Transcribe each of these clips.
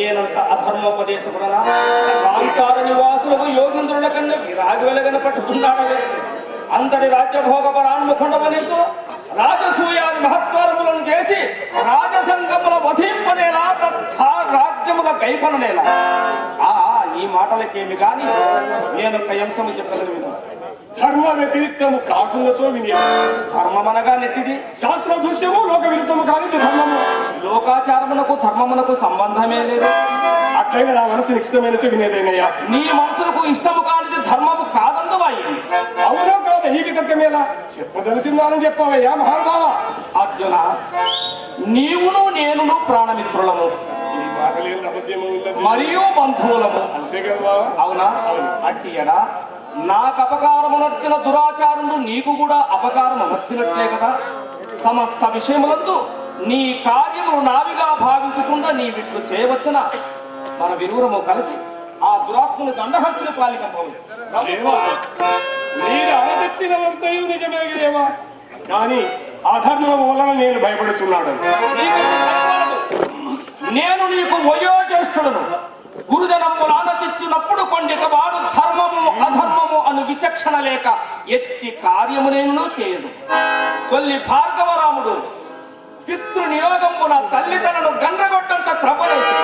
నేనంత అధర్మోపదేశకుడనా కాంతార నివాసులకు యోగింద్రుల కన్నా విరాగి వెలగన పట్టుకున్నాడవే అంతటి రాజ్యభోగ పరాన్ముఖండమనితో రాజసూయాది మహత్కారములను చేసి రాజసంగముల వధింపనేలా తథా రాజ్యముల కైపననేలా ఆ ఈ మాటలకేమి కానీ నేను ఒక అంశము చెప్పగలుగుతాను. ధర్మ వ్యతిరిక్తము కాకుండా విని ధర్మమనగా నెట్టిది. శాస్త్ర దృశ్యము లోక విరుద్ధము కానిది ధర్మము. లోకాచారమునకు ధర్మమునకు సంబంధమే లేదు. అట్లయినా నా మనసు నిశ్చితమైనది వినేదేనయ్యా నీ మనసులకు ఇష్టము కానిది ధర్మము కాదందువాయి అవునో కాదు ఈ వితర్కమేలా చెప్పదలుచున్నానని చెప్పావయ్యా మహానుభావ. అర్జున నీవును నేనును ప్రాణమిత్రులము. మరియు బంధువులము. అంతే కదా బావా? అవునా. అట్టి ఎడా? నాకు అపకారమునర్చిన దురాచారుడు నీకు కూడా అపకారం అమర్చినట్లే కదా? సమస్త విషయములందు నీ కార్యములు నావిగా భావించుచుండ నీ విట్లు చేయవచ్చున. మన విరువురము కలిసి ఆ దురాత్మను దండహస్తుని పాలికంపవు దేవా మీరు అనదచ్చినదంతయు నిజమే దేవా కానీ అధర్మం వలన నేను భయపడుచున్నాడు. నేను నీకు వయోజ్యేష్ఠుడను. గురుజనములు ఆనతిచ్చినప్పుడు కొండిక వాడు విచక్షణ లేక ఎట్టి కార్యము చేయదు. కొల్లి భార్గవరాముడు పితృ నియోగమున తల్లి తనను గండ్రగొట్టంత త్రపలేసి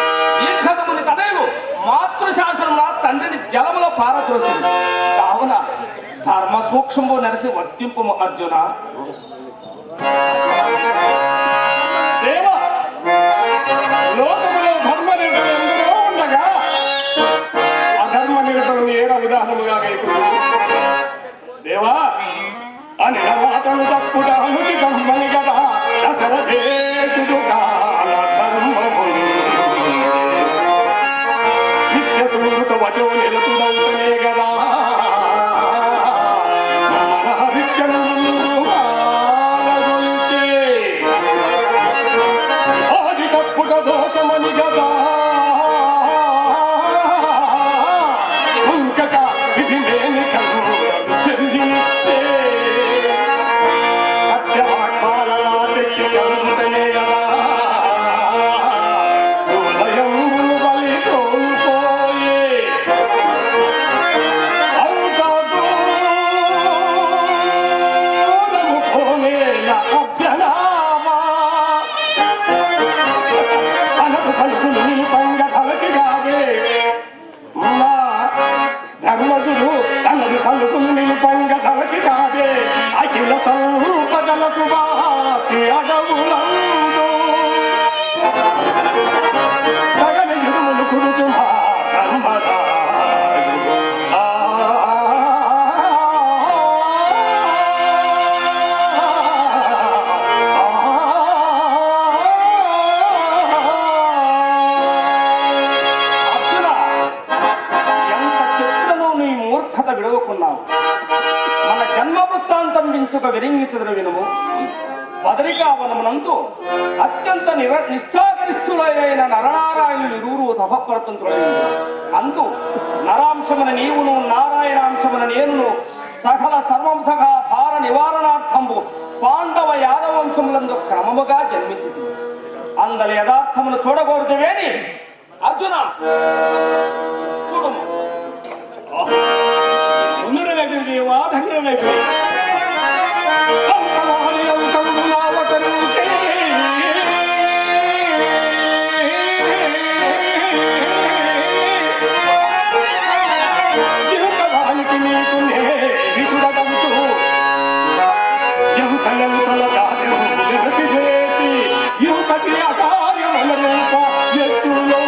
దీర్ఘతముని తనయు మాతృశాసనమున తండ్రిని జలములో పారద్రోసింది. కావున ధర్మ సూక్ష్మము నరిసి వర్తింపు అర్జున. అని మాటలు తప్పుట అనుచితమ్మని కదా దశరథేశుడు కాల ధర్మము నిత్య సుమృత వచో నిరతుడవుతనే అఖిల సంపదలకు వాసి అడవులందు. తగని ఇరుములు కురుచుమా ధర్మరాజు మూర్ఖత విడవకున్నావు. వృత్తాంతం వించుక విరింగితుడు వినుము అత్యంత నిర నిష్ఠాగరిష్ఠులైన నరనారాయణులు ఇరువురు తపప్రతంతులైన అందు నరాంశమున నీవును నారాయణాంశమున నేనును సకల సర్వంసగ భార నివారణార్థంబు పాండవ యాదవంశములందు క్రమముగా జన్మించింది అందరి యథార్థమును చూడకూడదువేని అర్జున చూడము. ఉన్నడనైతే దేవా ఎంతలెంతల కార్యము చేసి ఇంతటి అకార్యముల రూప ఎత్తులో